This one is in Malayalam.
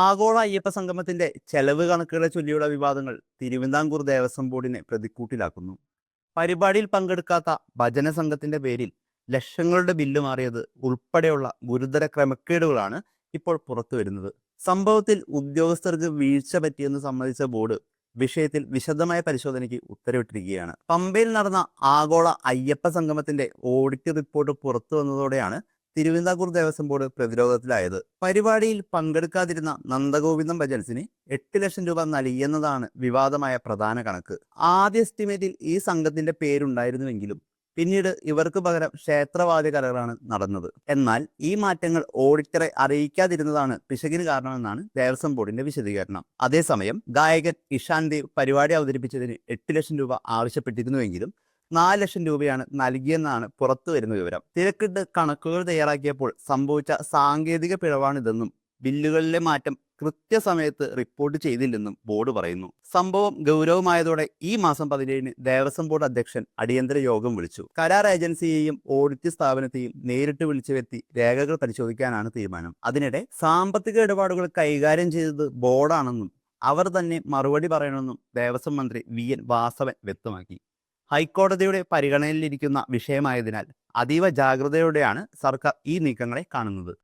ആഗോള അയ്യപ്പ സംഗമത്തിന്റെ ചെലവ് കണക്കുകളെ ചൊല്ലിയുള്ള വിവാദങ്ങൾ തിരുവിതാംകൂർ ദേവസ്വം ബോർഡിനെ പ്രതിക്കൂട്ടിലാക്കുന്നു. പരിപാടിയിൽ പങ്കെടുക്കാത്ത ഭജന സംഘത്തിന്റെ പേരിൽ ലക്ഷങ്ങളുടെ ബില്ല് മാറിയത് ഉൾപ്പെടെയുള്ള ഗുരുതര ക്രമക്കേടുകളാണ് ഇപ്പോൾ പുറത്തു വരുന്നത്. സംഭവത്തിൽ ഉദ്യോഗസ്ഥർക്ക് വീഴ്ച പറ്റിയെന്ന് സമ്മതിച്ച ബോർഡ് വിഷയത്തിൽ വിശദമായ പരിശോധനയ്ക്ക് ഉത്തരവിട്ടിരിക്കുകയാണ്. പമ്പയിൽ നടന്ന ആഗോള അയ്യപ്പ സംഗമത്തിന്റെ ഓഡിറ്റ് റിപ്പോർട്ട് പുറത്തു വന്നതോടെയാണ് തിരുവിതാംകൂർ ദേവസ്വം ബോർഡ് പ്രതിരോധത്തിലായത്. പരിപാടിയിൽ പങ്കെടുക്കാതിരുന്ന നന്ദഗോവിന്ദം ഭജൻസിന് എട്ട് ലക്ഷം രൂപ നൽകിയെന്നതാണ് വിവാദമായ പ്രധാന കണക്ക്. ആദ്യ എസ്റ്റിമേറ്റിൽ ഈ സംഘത്തിന്റെ പേരുണ്ടായിരുന്നുവെങ്കിലും പിന്നീട് ഇവർക്ക് പകരം ക്ഷേത്രവാദി കലകളാണ് നടന്നത്. എന്നാൽ ഈ മാറ്റങ്ങൾ ഓഡിറ്ററെ അറിയിക്കാതിരുന്നതാണ് പിശകിന് കാരണമെന്നാണ് ദേവസ്വം ബോർഡിന്റെ വിശദീകരണം. അതേസമയം ഗായകൻ ഇഷാൻ ദേവ് പരിപാടി അവതരിപ്പിച്ചതിന് എട്ട് ലക്ഷം രൂപ ആവശ്യപ്പെട്ടിരുന്നുവെങ്കിലും നാല് ലക്ഷം രൂപയാണ് നൽകിയെന്നാണ് പുറത്തു വരുന്ന വിവരം. തിരക്കിട്ട് കണക്കുകൾ തയ്യാറാക്കിയപ്പോൾ സംഭവിച്ച സാങ്കേതിക പിഴവാണിതെന്നും ബില്ലുകളിലെ മാറ്റം കൃത്യസമയത്ത് റിപ്പോർട്ട് ചെയ്തില്ലെന്നും ബോർഡ് പറയുന്നു. സംഭവം ഗൗരവമായതോടെ ഈ മാസം പതിനേഴിന് ദേവസ്വം ബോർഡ് അധ്യക്ഷൻ അടിയന്തര യോഗം വിളിച്ചു. കരാർ ഏജൻസിയെയും ഓഡിറ്റ് സ്ഥാപനത്തെയും നേരിട്ട് വിളിച്ചു വരുത്തി രേഖകൾ പരിശോധിക്കാനാണ് തീരുമാനം. അതിനിടെ സാമ്പത്തിക ഇടപാടുകൾ കൈകാര്യം ചെയ്തത് ബോർഡാണെന്നും അവർ തന്നെ മറുപടി പറയണമെന്നും ദേവസ്വം മന്ത്രി വി എൻ വാസവൻ വ്യക്തമാക്കി. ഹൈക്കോടതിയുടെ പരിഗണനയിലിരിക്കുന്ന വിഷയമായതിനാൽ അതീവ ജാഗ്രതയോടെയാണ് സർക്കാർ ഈ നീക്കങ്ങളെ കാണുന്നത്.